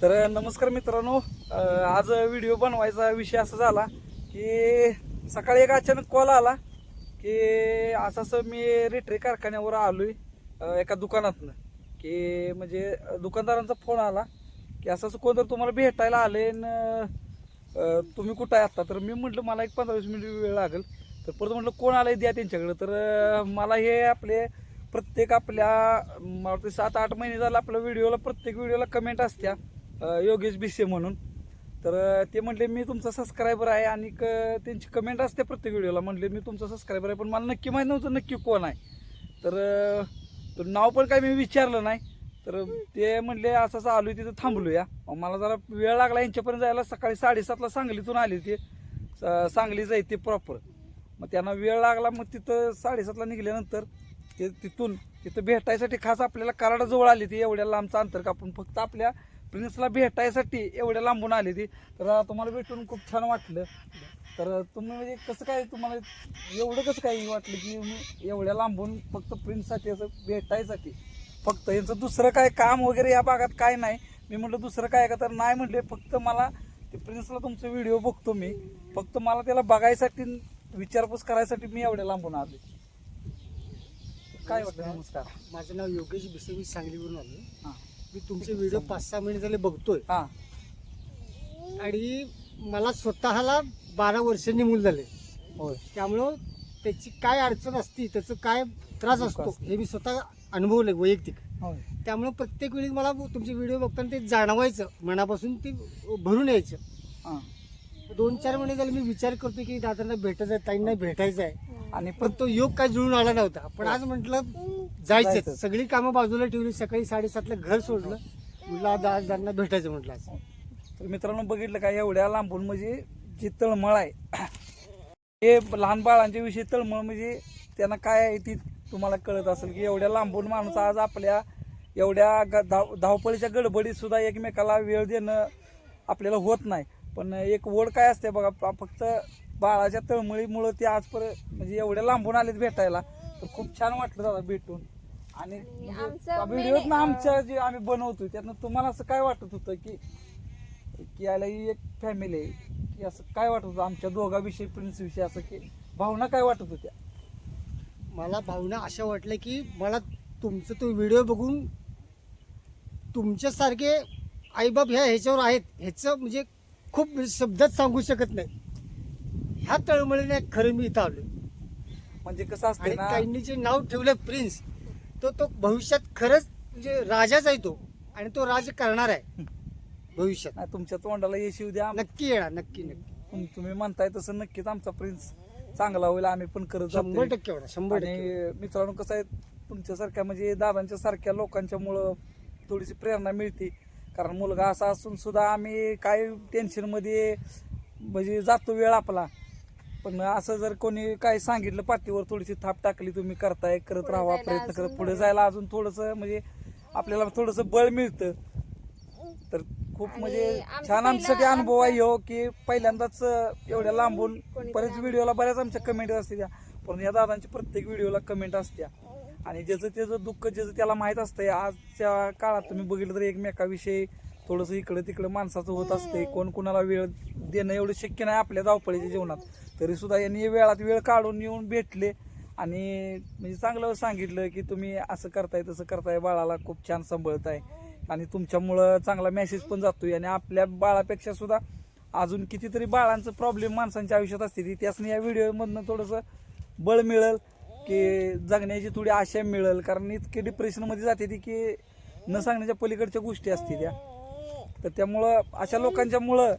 तर नमस्कार मित्रांनो आज व्हिडिओ बनवायचा विषय असा झाला की सकाळी एक अचानक कॉल आला की असं असं मी रेटरे कारखान्यावर आलो आहे एका दुकानातनं. की म्हणजे दुकानदारांचा फोन आला की असं असं कोणतरी तुम्हाला भेटायला आले न तुम्ही कुठं आहे आता? तर मी म्हटलं मला एक पंधरा वीस मिनिट वेळ लागेल. तर परत म्हटलं कोण आलंय द्या त्यांच्याकडे? तर मला हे आपले प्रत्येक आपल्या मला वाटतं सात आठ महिने झालं आपल्या व्हिडिओला प्रत्येक व्हिडिओला कमेंट असत्या. योगेश बिसे म्हणून. तर ते म्हटले मी तुमचा सबस्क्रायबर आहे आणि क- त्यांची कमेंट असते प्रत्येक व्हिडिओला. म्हटले मी तुमचा सबस्क्रायबर आहे पण मला नक्की माहीत नव्हतं नक्की कोण आहे. तर नाव पण काय मी विचारलं नाही. तर ते म्हणले असं असं आलो तिथं थांबलूया. मला जरा वेळ लागला यांच्यापर्यंत जायला. सकाळी साडेसातला सांगलीतून आली ते. सांगली जायते प्रॉपर मग त्यांना वेळ लागला मग तिथं साडेसातला निघाल्यानंतर ते तिथून तिथं भेटायसाठी खास आपल्याला कराडाजवळ आली ती एवढ्या लांबचं अंतर कापून फक्त आपल्या प्रिन्सला भेटायसाठी एवढ्या लांबून आली ती. तर तुम्हाला भेटून खूप छान वाटलं. तर तुम्ही म्हणजे कसं काय तुम्हाला एवढं कसं काय वाटलं की मी एवढ्या लांबून फक्त प्रिन्ससाठी असं भेटायसाठी? फक्त यांचं दुसरं काय काम वगैरे या भागात काय नाही. मी म्हटलं दुसरं काय का तर नाही म्हटले फक्त मला ते प्रिन्सला तुमचं व्हिडिओ बघतो मी. फक्त मला त्याला बघायसाठी विचारपूस करायसाठी मी एवढ्या लांबून आले काय वाटतं नमस्कार. माझं नाव योगेश बिसे मी सांगलीवरून आलो हां. मी तुमचे व्हिडिओ पाच सहा महिने झाले बघतोय. हां. आणि मला स्वतःला बारा वर्षांनी मूल झाले. होय. त्यामुळं त्याची काय अडचण असती त्याचं काय त्रास असतो. हे मी स्वतः अनुभवलंय वैयक्तिक. होय. त्यामुळं प्रत्येक वेळी मला तुमचे व्हिडिओ बघताना ते जाणवायचं मनापासून ते भरून यायचं. हां. दोन चार महिने झाले मी विचार करतो की दादांना भेटायचं आहे ताईंना भेटायचं आहे. आणि पण तो योग काय जुळून आला नव्हता. पण आज म्हटलं जायचं. सगळी कामं बाजूला ठेवली सकाळी साडेसातला घर सोडलं. म्हटलं आज आज त्यांना भेटायचं म्हटलं आज. तर मित्रांनो बघितलं का एवढ्या लांबून म्हणजे जी तळमळ आहे हे लहान बाळांच्या विषयी तळमळ म्हणजे त्यांना काय आहे ती तुम्हाला कळत असेल की एवढ्या लांबून माणूस आज आपल्या एवढ्या ग- धाव धावपळीच्या गडबडीत सुद्धा एकमेकाला वेळ देणं आपल्याला होत नाही. पण एक ओढ काय असते बघा प- फक्त बाळाच्या तळमळीमुळं ते आजपर्यंत म्हणजे एवढ्या लांबून आलेत भेटायला. तर खूप छान वाटलं दादा भेटून. आणि आमचं व्हिडिओत आमच्या जे आम्ही बनवतोय त्यातनं तुम्हाला असं काय वाटत होतं की की याला ही एक फॅमिली आहे? की असं काय वाटत होतं? आमच्या दोघाविषयी प्रिन्स विषयी असं की भावना काय वाटत होत्या? मला भावना अशा वाटल्या की मला तुमचं तो व्हिडिओ बघून तुमच्यासारखे आईबाप ह्या ह्याच्यावर आहेत ह्याचं म्हणजे खूप शब्दात सांगू शकत नाही. ह्या तळमळीने खरं मी इथं आलो म्हणजे कसं असतं आणि ना काहींनी जे नाव ठेवलं प्रिन्स तो तो भविष्यात खरंच म्हणजे राजाच आहे तो आणि तो राज करणार आहे. भविष्यात. नाही, तुमच्या तोंडाला यश येऊ द्या. नक्की येणार नक्की नक्की. तुम- तुम्ही म्हणताय तसं नक्कीच आमचा प्रिन्स चांगला होईल आम्ही पण करत शंभर. टक्के होणार शंभर टक्के आणि मित्रांनो कसं आहे तुमच्यासारख्या म्हणजे दादांच्या सारख्या लोकांच्या मुळं थोडीशी प्रेरणा मिळते. कारण मुलगा असा असून सुद्धा आम्ही काय टेन्शनमध्ये म्हणजे जातो वेळ आपला. पण असं जर कोणी काय सांगितलं पाठीवर थोडीशी थाप टाकली तुम्ही करताय करत राहा प्रयत्न करत पुढे. जायला अजून थोडंसं म्हणजे आपल्याला थोडंसं बळ मिळतं. तर खूप म्हणजे छान आमच्यासाठी अनुभव आहे हो की पहिल्यांदाच एवढ्या लांबून आम्हाला- व्हिडिओला बऱ्याच आमच्या कमेंट असते त्या पण या दादांची प्रत्येक व्हिडिओला कमेंट असत्या. आणि ज्याचं त्याचं दुःख ज्याचं त्याला माहीत असतंय आजच्या काळात तुम्ही बघितलं तर एकमेकाविषयी थोडंसं इकडं तिकडं माणसाचं होत असते कोण कोणाला वेळ देणं एवढं शक्य नाही आपल्या धावपळीच्या जीवनात. तरी सुद्धा यांनी वेळात वेळ काढून येऊन भेटले. आणि म्हणजे चांगलं सांगितलं की तुम्ही असं करताय तसं करताय. बाळाला खूप छान सांभाळताय. आणि तुमच्यामुळं चांगला मेसेज पण जातोय. आणि आपल्या बाळापेक्षा सुद्धा अजून कितीतरी बाळांचं प्रॉब्लेम माणसांच्या आयुष्यात असते. ती त्यासनी या व्हिडिओमधनं थोडंसं बळ मिळेल की जगण्याची थोडी आशा मिळेल. कारण इतके डिप्रेशनमध्ये जाते ती की न सांगण्याच्या पलीकडच्या गोष्टी असतील त्या. तर त्यामुळं अशा लोकांच्यामुळं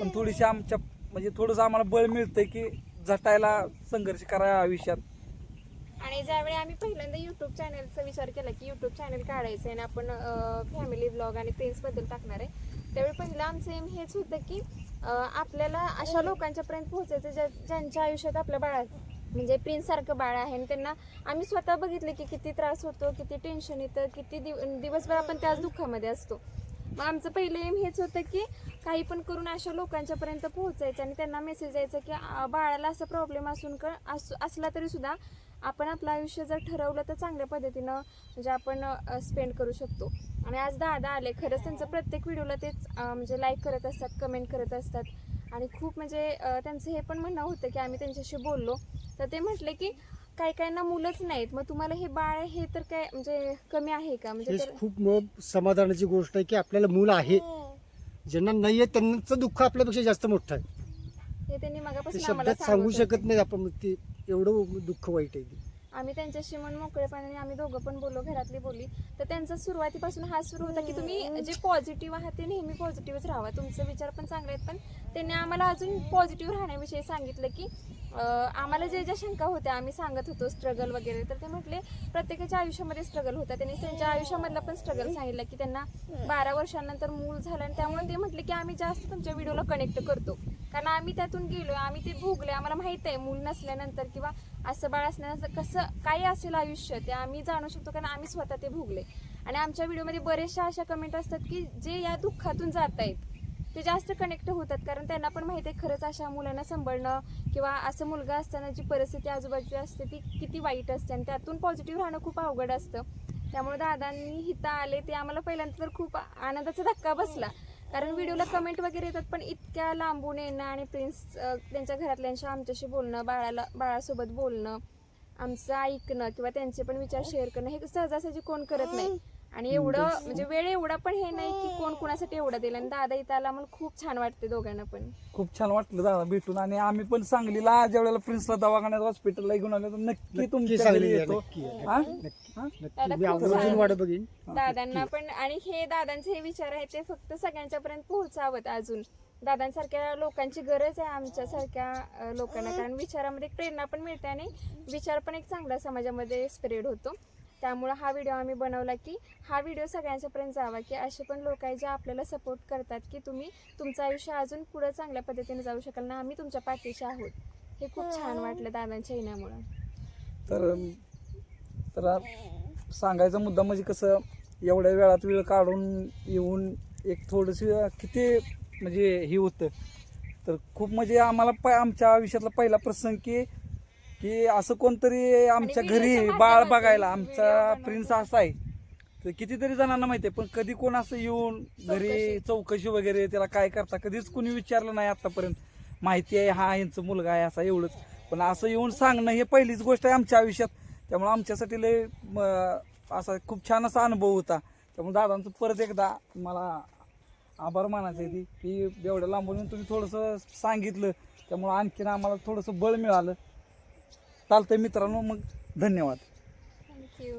पण थोडीशी आमच्या म्हणजे थोडंसं आम्हाला बळ मिळतंय की झटायला संघर्ष करायला आयुष्यात आणि ज्यावेळी आम्ही पहिल्यांदा युट्यूब चॅनलचा विचार केला की युट्यूब चॅनल काढायचं आहे आणि आपण फॅमिली ब्लॉग आणि प्रिन्सबद्दल टाकणार आहे त्यावेळी पहिलं आमचं एम हेच होतं की आपल्याला अशा लोकांच्यापर्यंत पोहोचायचं ज्या ज्यांच्या आयुष्यात आपल्या बाळा म्हणजे प्रिन्स सारखं बाळ आहे आणि त्यांना आम्ही स्वतः बघितलं की किती त्रास होतो किती टेन्शन येतं किती दिव दिवसभर आपण त्याच दुःखामध्ये असतो. मग आमचं पहिलं एम हेच होतं की काही पण करून अशा लोकांच्यापर्यंत पोहोचायचं आणि त्यांना मेसेज द्यायचा की बाळाला असा प्रॉब्लेम असून का असला तरी सुद्धा आपण आपलं आयुष्य जर ठरवलं तर चांगल्या पद्धतीनं म्हणजे आपण स्पेंड करू शकतो. आणि आज दादा आले खरंच त्यांचं प्रत्येक व्हिडिओला तेच म्हणजे लाईक करत असतात कमेंट करत असतात. आणि खूप म्हणजे त्यांचं हे पण म्हणणं होतं की आम्ही त्यांच्याशी बोललो. तर ते म्हटले की काही काहींना मुलंच नाहीत. मग तुम्हाला हे बाळ हे तर काय म्हणजे कमी आहे का? म्हणजे हेच तर- खूप समाधानाची गोष्ट आहे की आपल्याला मूल आहे. ज्यांना नाही आहे त्यांचं दुःख आपल्यापेक्षा जास्त मोठं आहे. हे त्यांनी ते मगापासून आम्हाला शब्दात सांगू सांगत शकत होते. नाही आपण ते एवढं दुःख वाईट आहे ते. आम्ही त्यांच्याशी मन मोकळेपणाने आम्ही दोघं पण बोललो घरातली बोली तर त्यांचा सुरुवातीपासून हा सुरू होता की तुम्ही जे पॉझिटिव्ह आहात ते नेहमी पॉझिटिव्हच राहावा. तुमचे विचार पण चांगले आहेत पण त्यांनी आम्हाला अजून पॉझिटिव्ह राहण्याविषयी सांगितलं की आम्हाला जे ज्या शंका होत्या आम्ही सांगत होतो स्ट्रगल वगैरे. तर ते म्हटले प्रत्येकाच्या आयुष्यामध्ये स्ट्रगल होता. त्यांनी त्यांच्या आयुष्यामधला पण स्ट्रगल सांगितलं की त्यांना बारा वर्षानंतर मूल झालं आणि त्यामुळे ते म्हटले की आम्ही जास्त तुमच्या व्हिडिओला कनेक्ट करतो. कारण आम्ही त्यातून गेलो आम्ही ते भोगले आम्हाला माहीत आहे मूल नसल्यानंतर किंवा असं बाळ असल्यानंतर कसं काय असेल आयुष्य ते आम्ही जाणू शकतो कारण आम्ही स्वतः ते भोगले आणि आमच्या व्हिडिओमध्ये बरेचशा अशा कमेंट असतात की जे या दुःखातून जात आहेत ते जास्त कनेक्ट होतात. कारण त्यांना पण माहिती आहे खरंच अशा मुलांना सांभाळणं किंवा असं मुलगा असताना जी परिस्थिती आजूबाजूची असते ती किती वाईट असते आणि त्यातून पॉझिटिव्ह राहणं खूप अवघड असतं. त्यामुळे दादांनी हिता आले ते आम्हाला पहिल्यांदा तर खूप आनंदाचा धक्का बसला. कारण व्हिडिओला कमेंट वगैरे येतात पण इतक्या लांबून येणं आणि प्रिन्स त्यांच्या घरातल्यांशी आमच्याशी बोलणं बाळाला बाळासोबत बोलणं आमचं ऐकणं किंवा त्यांचे पण विचार शेअर करणं हे सहजासहजी कोण करत नाही. आणि एवढं म्हणजे वेळ एवढा पण हे नाही की कोण कुणासाठी एवढं दिलं आणि दादा इथं आला मला खूप छान वाटते दोघांना पण. खूप छान वाटलं दादा भेटून. आणि आम्ही पण सांगलीला ज्या वेळेला प्रिन्सला दवाखान्यात हॉस्पिटलला घेऊन आलो तर नक्की घरी सांगली येतो. नक्की या, हा? नक्की हा? नक्की. दादा मी खूप आवर्जून छान. वाट बघीन. दादांना पण आणि हे दादांचे हे विचार आहेत ते फक्त सगळ्यांच्या पर्यंत पोहोचावत अजून. दादांसारख्या लोकांची गरज आहे आमच्यासारख्या अं, लोकांना. कारण विचारामध्ये एक प्रेरणा पण मिळते आणि विचार पण एक चांगला समाजामध्ये स्प्रेड होतो. त्यामुळे हा व्हिडिओ आम्ही बनवला की हा व्हिडिओ सगळ्यांच्या पर्यंत जावा की असे पण लोक आहेत जे आपल्याला सपोर्ट करतात की तुम्ही तुमचं आयुष्य अजून पुढे चांगल्या पद्धतीने जाऊ शकाल ना आम्ही तुमच्या पाठीशी आहोत. हे खूप छान वाटलं दादांच्या येण्यामुळं तर तर सांगायचा मुद्दा म्हणजे कसं एवढ्या वेळात वेळ काढून येऊन एक थोडस किती म्हणजे हे होतं. तर खूप म्हणजे आम्हाला प आमच्या आयुष्यातला पहिला प्रसंग की की असं कोणतरी आमच्या घरी बाळ बघायला आमचा. प्रिन्स असा आहे. तर कितीतरी जणांना माहिती आहे पण कधी कोण असं येऊन घरी चौकशी. वगैरे त्याला काय करता? कधीच कोणी विचारलं नाही आतापर्यंत. माहिती आहे हा यांचा मुलगा आहे असा एवढंच. पण असं येऊन सांगणं हे पहिलीच गोष्ट आहे आमच्या आयुष्यात. त्यामुळे आमच्यासाठी लय म, असा खूप छान असा अनुभव होता. त्यामुळे दादांचं परत एकदा मला आभार मानायचं आहे ती की एवढ्या लांबून तुम्ही थोडंसं सांगितलं. त्यामुळे आणखीन आम्हाला थोडंसं बळ मिळालं. चालतंय मित्रांनो मग धन्यवाद. थँक्यू